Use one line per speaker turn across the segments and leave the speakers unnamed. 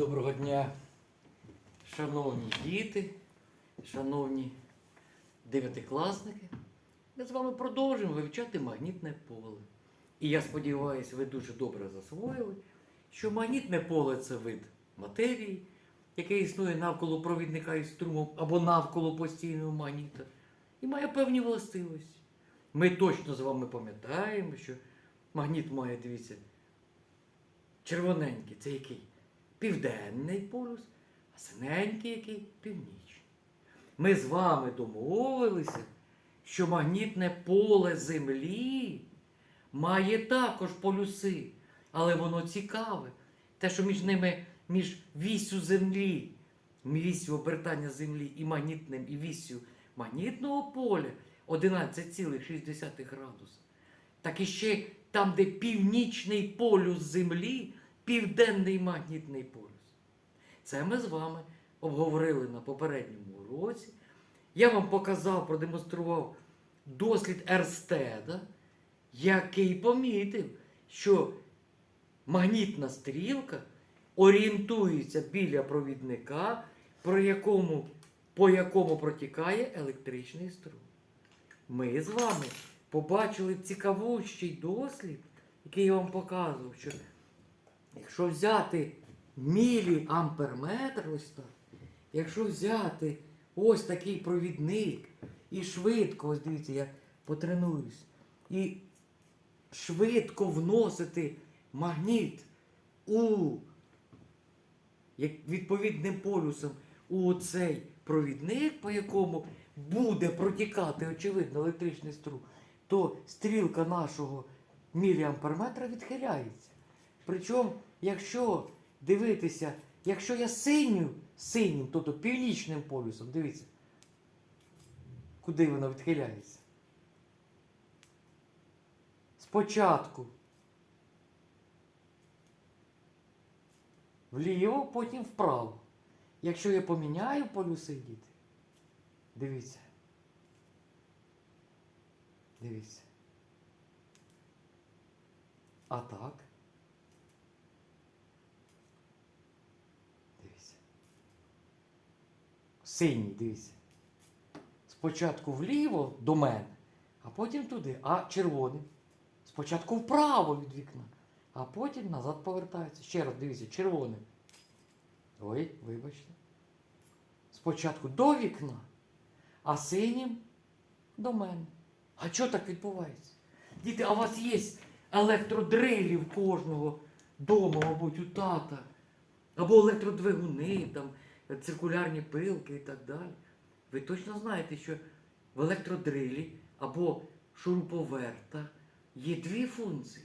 Доброго дня, шановні діти, шановні дев'ятикласники. Ми з вами продовжуємо вивчати магнітне поле. І я сподіваюся, ви дуже добре засвоїли, що магнітне поле це вид матерії, яке існує навколо провідника із струмом або навколо постійного магніта, і має певні властивості. Ми точно з вами пам'ятаємо, що магніт має, дивіться, червоненький це який? Південний полюс, а синенький який північний. Ми з вами домовилися, що магнітне поле Землі має також полюси, але воно цікаве. Те, що між ними, між вісю Землі, вісю обертання Землі і магнітним і вісю магнітного поля 11,6 градуса. Так і ще там, де північний полюс Землі, південний магнітний полюс. Це ми з вами обговорили на попередньому уроці. Я вам показав, продемонстрував дослід Ерстеда, який помітив, що магнітна стрілка орієнтується біля провідника, про якому, по якому протікає електричний струм. Ми з вами побачили цікавущий дослід, який я вам показував, що якщо взяти міліамперметр, ось так, якщо взяти ось такий провідник і швидко, ось дивіться, я потренуюсь, і швидко вносити магніт у як відповідним полюсом у цей провідник, по якому буде протікати, очевидно, електричний струм, то стрілка нашого міліамперметра відхиляється. Причому, якщо дивитися, якщо я синю, синім, тобто північним полюсом, дивіться, куди воно відхиляється. Спочатку вліво, потім вправо. Якщо я поміняю полюси, діти, дивіться. Дивіться. А так. Дивіться. Синій, дивіться. Спочатку вліво до мене, а потім туди. А червоний. Спочатку вправо від вікна, а потім назад повертається. Ще раз дивіться, червоний. Ой, вибачте. Спочатку до вікна, а синім до мене. А чого так відбувається? Діти, а у вас є електродрилі в кожного дома, мабуть, у тата, або електродвигуни, там, циркулярні пилки і так далі. Ви точно знаєте, що в електродрилі або шуруповерта є дві функції.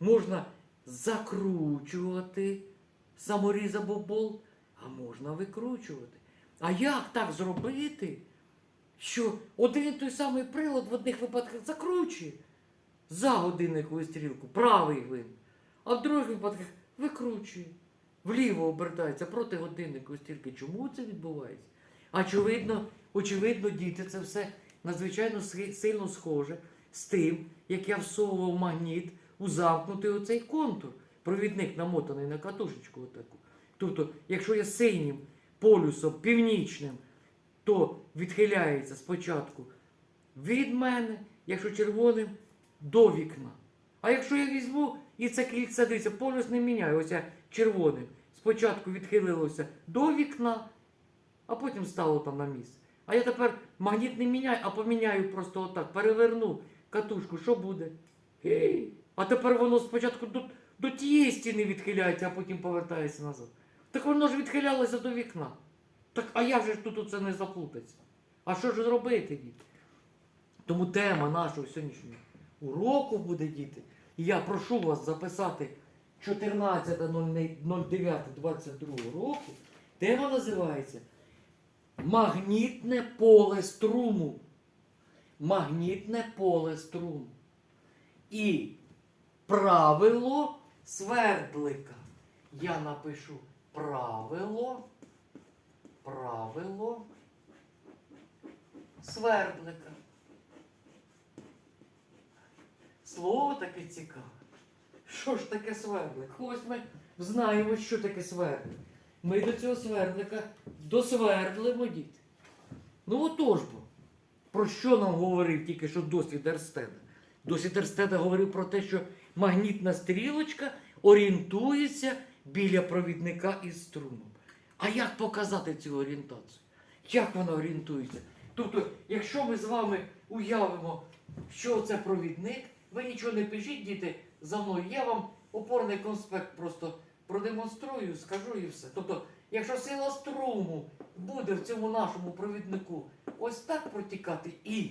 Можна закручувати саморіз або болт, а можна викручувати. А як так зробити, що один і той самий прилад в одних випадках закручує за годинникову стрілку, правий гвинт, а в других випадках викручує, вліво обертається проти годинникової стрілки. Чому це відбувається? Очевидно, очевидно, діти, це все надзвичайно сильно схоже з тим, як я всовував магніт у замкнутий оцей контур. Провідник намотаний на катушечку отаку. Тобто, якщо я синім полюсом північним, то відхиляється спочатку від мене, якщо червоним до вікна. А якщо я візьму і це кільце, дивіться, полюс не міняю, ось я червоним. Спочатку відхилилося до вікна, а потім стало там на місце. А я тепер магніт не міняю, а поміняю просто отак, переверну катушку, що буде? А тепер воно спочатку до, до тієї стіни відхиляється, а потім повертається назад. Так воно ж відхилялося до вікна. Так а як же ж тут оце не заплутаться? А що ж робити, діти? Тому тема нашого сьогоднішнього уроку буде, діти. Я прошу вас записати 14.09.22 року. Тема називається Магнітне поле струму. Магнітне поле струму. І правило свердлика. Я напишу правило. Правило свердлика. Слово таке цікаве. Що ж таке свердлик? Ось ми знаємо, що таке свердлик. ми до цього свердлика досвердлимо діти. Ну отож бо, про що нам говорив тільки що досвід Ерстеда? Досвід Ерстеда говорив про те, що магнітна стрілочка орієнтується біля провідника із струмом. А як показати цю орієнтацію? Як вона орієнтується? Тобто, якщо ми з вами уявимо, що це провідник, ви нічого не пишіть, діти, за мною. Я вам опорний конспект просто продемонструю, скажу і все. Тобто, якщо сила струму буде в цьому нашому провіднику ось так протікати і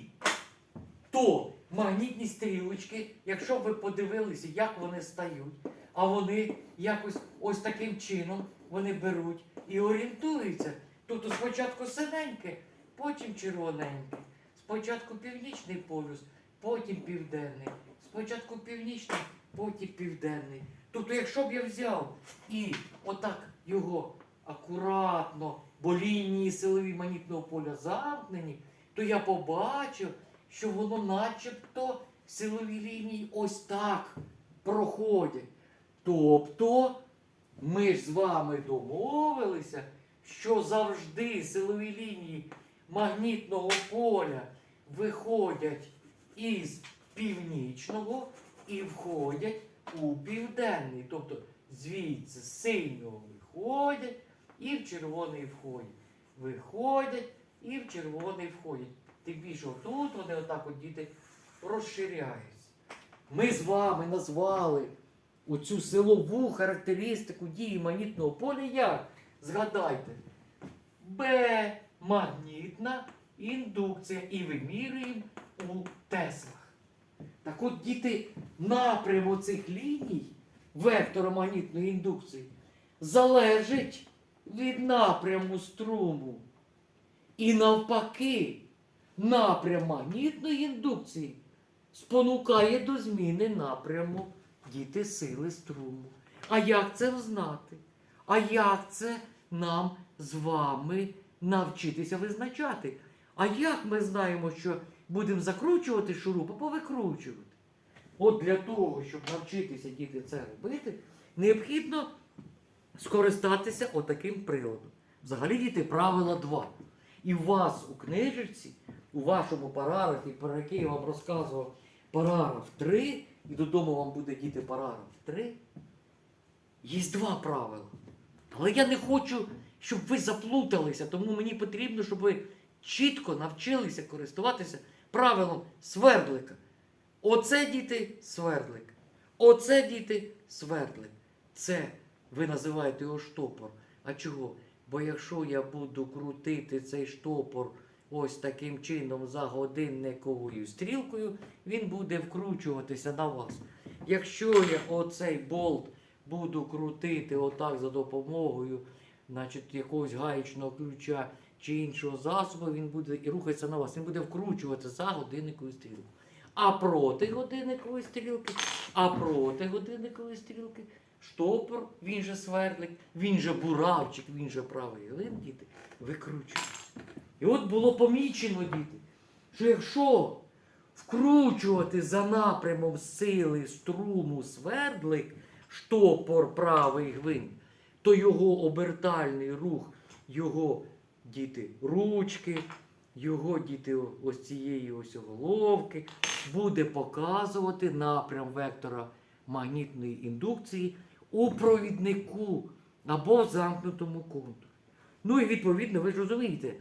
то магнітні стрілочки, якщо ви подивилися, як вони стають, а вони якось ось таким чином вони беруть і орієнтуються. Тобто спочатку синеньке, потім червоненьке, спочатку північний полюс, потім південний, спочатку північний, потім південний. Тобто, якщо б я взяв і отак його акуратно, бо лінії силові магнітного поля замкнені, то я побачив, що воно начебто силові лінії ось так проходять. Тобто ми ж з вами домовилися, що завжди силові лінії магнітного поля виходять із північного і входять у південний. Тобто звідси з синього виходять і в червоний входять. Виходять і в червоний входять. Тим більше тут вони отак от діти розширяються. Ми з вами назвали оцю силову характеристику дії магнітного поля як? Згадайте. Б магнітна індукція і вимірюємо у Теслах. Так от, діти, напряму цих ліній вектора магнітної індукції залежить від напряму струму. І навпаки, напрям магнітної індукції спонукає до зміни напряму діти сили струму. А як це взнати? А як це нам з вами навчитися визначати? А як ми знаємо, що будемо закручувати шуруп або викручувати? От для того, щоб навчитися діти це робити, необхідно скористатися отаким приладом. Взагалі, діти, правила два. І у вас у книжечці, у вашому параграфі, про який я вам розказував, параграф 3, і додому вам буде діти параграф 3, є два правила. Але я не хочу, щоб ви заплуталися, тому мені потрібно, щоб ви чітко навчилися користуватися правилом свердлика. Оце діти свердлик. Оце діти свердлик. Це ви називаєте його штопор. А чого? Бо якщо я буду крутити цей штопор ось таким чином за годинниковою стрілкою, він буде вкручуватися на вас. Якщо я оцей болт буду крутити отак за допомогою значить, якогось гаєчного ключа чи іншого засобу, він буде і рухатися на вас. Він буде вкручувати за годинниковою стрілкою. А проти годинникової стрілки, а проти годинникової стрілки штопор, він же свердлик, він же буравчик, він же правий глин, діти, викручується. І от було помічено, діти, що якщо вкручувати за напрямом сили струму свердлик, штопор правий гвинт, то його обертальний рух, його діти ручки, його діти ось цієї ось головки буде показувати напрям вектора магнітної індукції у провіднику або в замкнутому контурі. Ну і відповідно, ви ж розумієте,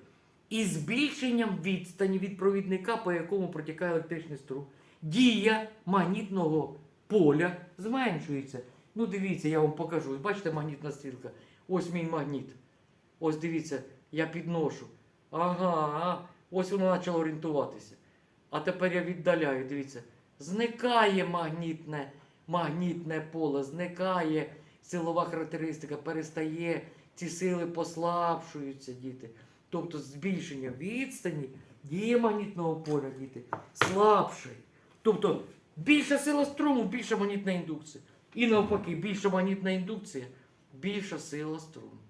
і збільшенням відстані від провідника, по якому протікає електричний струм, дія магнітного поля зменшується. Ну, дивіться, я вам покажу. Бачите, магнітна стрілка. Ось мій магніт. Ось дивіться, я підношу. Ага, ось воно почало орієнтуватися. А тепер я віддаляю, дивіться. Зникає магнітне, магнітне поле, зникає силова характеристика, перестає, ці сили послабшуються, діти. Тобто збільшення відстані діє магнітного поля, діти, слабшає. Тобто більша сила струму, більша магнітна індукція. І навпаки, більша магнітна індукція, більша сила струму.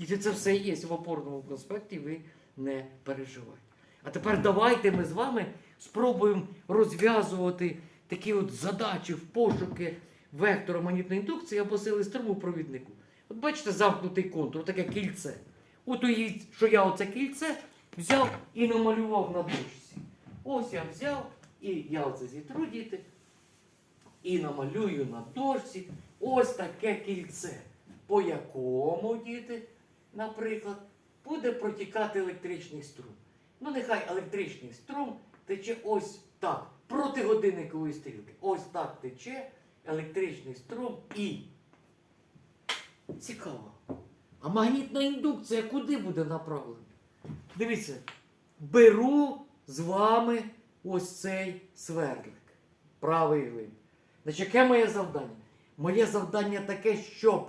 Діти, це все є в опорному конспекті, ви не переживайте. А тепер давайте ми з вами спробуємо розв'язувати такі от задачі в пошуки вектора магнітної індукції або сили струму провіднику. От бачите, замкнутий контур, таке кільце. От уявіть, що я оце кільце взяв і намалював на дошці. Ось я взяв і я оце зітру діти. І намалюю на дошці ось таке кільце, по якому, діти, наприклад, буде протікати електричний струм. Ну, нехай електричний струм тече ось так, проти годинникової стрілки. Ось так тече електричний струм і. Цікаво. А магнітна індукція куди буде направлена? Дивіться, беру з вами ось цей свердлик. Правий глиб. Значить, яке моє завдання? Моє завдання таке, щоб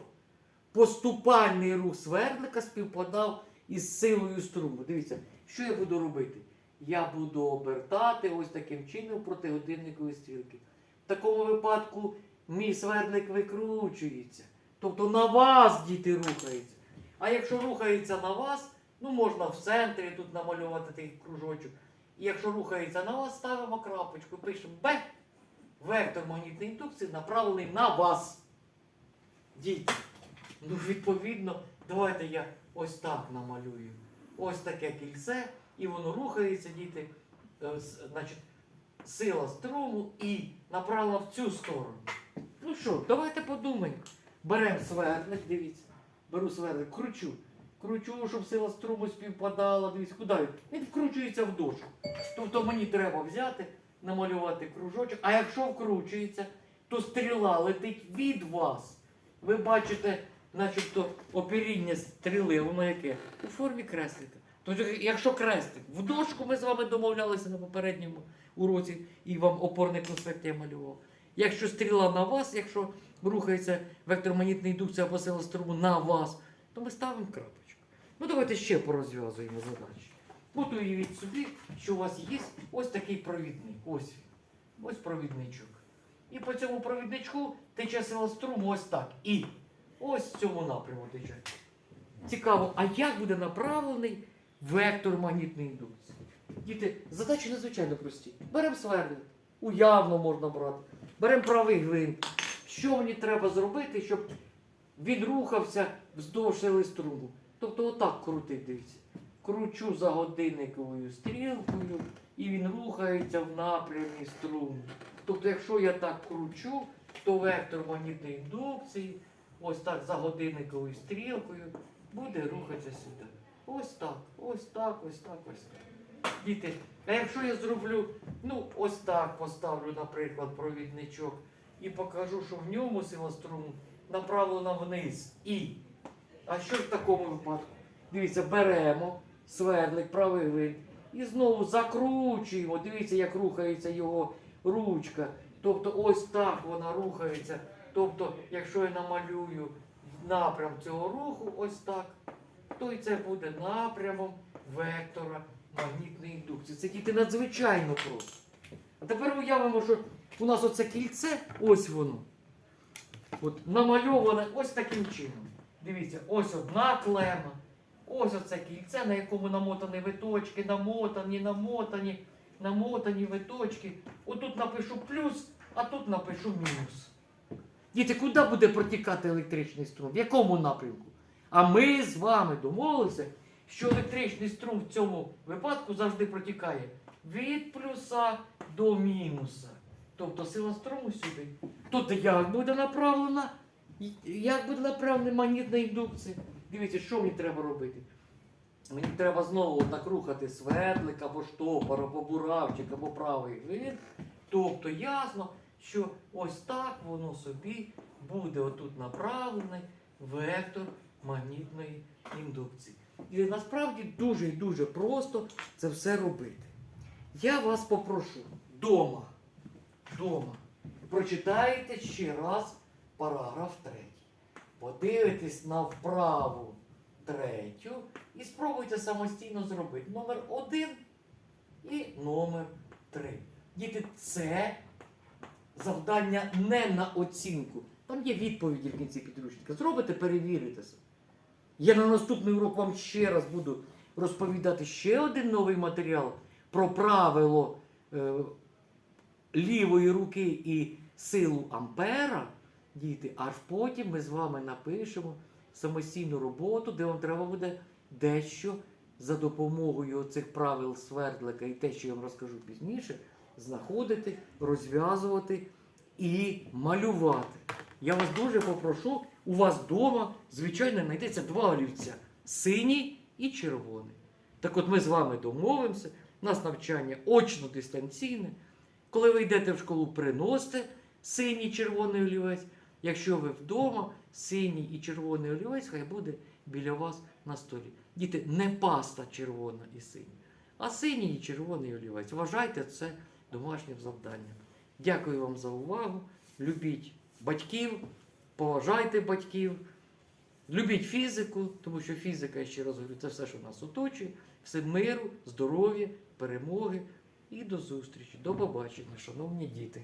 поступальний рух свердлика співпадав із силою струму. Дивіться, що я буду робити? Я буду обертати ось таким чином проти годинникової стрілки. В такому випадку мій свердлик викручується. Тобто на вас діти рухаються. А якщо рухається на вас, ну можна в центрі тут намалювати такий кружочок. І якщо рухається на вас, ставимо крапочку, пишемо Б. Вектор магнітної індукції направлений на вас. Діти. Ну, відповідно, давайте я ось так намалюю. Ось таке кільце, і воно рухається, діти. Е, Значить, сила струму і направлена в цю сторону. Ну що, давайте подумаємо. Беремо свердлик, дивіться. Беру свердлик, кручу. Кручу, щоб сила струму співпадала. Дивіться, куди? Він вкручується в дошку. Тобто мені треба взяти, намалювати кружочок. А якщо вкручується, то стріла летить від вас. Ви бачите, начебто, оперіння стріли, воно яке? У формі креслика. Тобто, якщо крестик, в дошку ми з вами домовлялися на попередньому уроці, і вам опорний конспект я малював. Якщо стріла на вас, якщо рухається вектор магнітної індукції або сила струму на вас, то ми ставимо крапочку. Ну давайте ще порозв'язуємо задачі. От уявіть собі, що у вас є ось такий провідник. Ось він. Ось провідничок. І по цьому провідничку тече сила струму ось так. І ось в цьому напрямку тече. Цікаво, а як буде направлений вектор магнітної індукції? Діти, задачі надзвичайно прості. Беремо свердлик, уявно можна брати. Беремо правий гвинт. Що мені треба зробити, щоб він рухався вздовж сили струму? Тобто отак крутить, дивіться. Кручу за годинниковою стрілкою, і він рухається в напрямі струму. Тобто, якщо я так кручу, то вектор магнітної індукції, ось так за годинниковою стрілкою, буде рухатися сюди. Ось так, ось так, ось так, ось так. Діти, а якщо я зроблю, ну, ось так поставлю, наприклад, провідничок і покажу, що в ньому сила струму направлена вниз. І. А що в такому випадку? Дивіться, беремо свердлик, правий вид, і знову закручуємо. Дивіться, як рухається його ручка. Тобто ось так вона рухається. Тобто, якщо я намалюю напрям цього руху, ось так, то і це буде напрямом вектора магнітної індукції. Це діти надзвичайно просто. А тепер уявимо, що у нас оце кільце, ось воно. От намальоване ось таким чином. Дивіться, ось одна клема, ось оце кільце, на якому намотані виточки, намотані, намотані, намотані виточки. Отут напишу плюс, а тут напишу мінус. Діти, куди буде протікати електричний струм? В якому напрямку? А ми з вами домовилися, що електричний струм в цьому випадку завжди протікає від плюса до мінуса. Тобто сила струму сюди. Тут як буде направлена? Як буде направлена магнітна індукція? Дивіться, що мені треба робити? Мені треба знову так рухати свердлик або штопор, або буравчик, або правий. Тобто ясно, що ось так воно собі буде отут направлений вектор магнітної індукції. І насправді дуже і дуже просто це все робити. Я вас попрошу дома, дома, прочитайте ще раз параграф третій. Подивитесь на вправу третю і спробуйте самостійно зробити номер один і номер три. Діти, це завдання не на оцінку. Там є відповіді в кінці підручника. Зробите, перевірите себе. Я на наступний урок вам ще раз буду розповідати ще один новий матеріал про правило е, лівої руки і силу Ампера. Діти, аж потім ми з вами напишемо самостійну роботу, де вам треба буде дещо за допомогою цих правил свердлика і те, що я вам розкажу пізніше, знаходити, розв'язувати і малювати. Я вас дуже попрошу, у вас вдома, звичайно, знайдеться два олівця синій і червоний. Так от ми з вами домовимося, у нас навчання очно дистанційне. Коли ви йдете в школу, приносите синій червоний олівець. Якщо ви вдома, синій і червоний олівець хай буде біля вас на столі. Діти, не паста червона і синя, а синій і червоний олівець. Вважайте це домашнім завданням. Дякую вам за увагу. Любіть батьків, поважайте батьків, любіть фізику, тому що фізика, я ще раз говорю, це все, що нас оточує. Все миру, здоров'я, перемоги і до зустрічі. До побачення, шановні діти.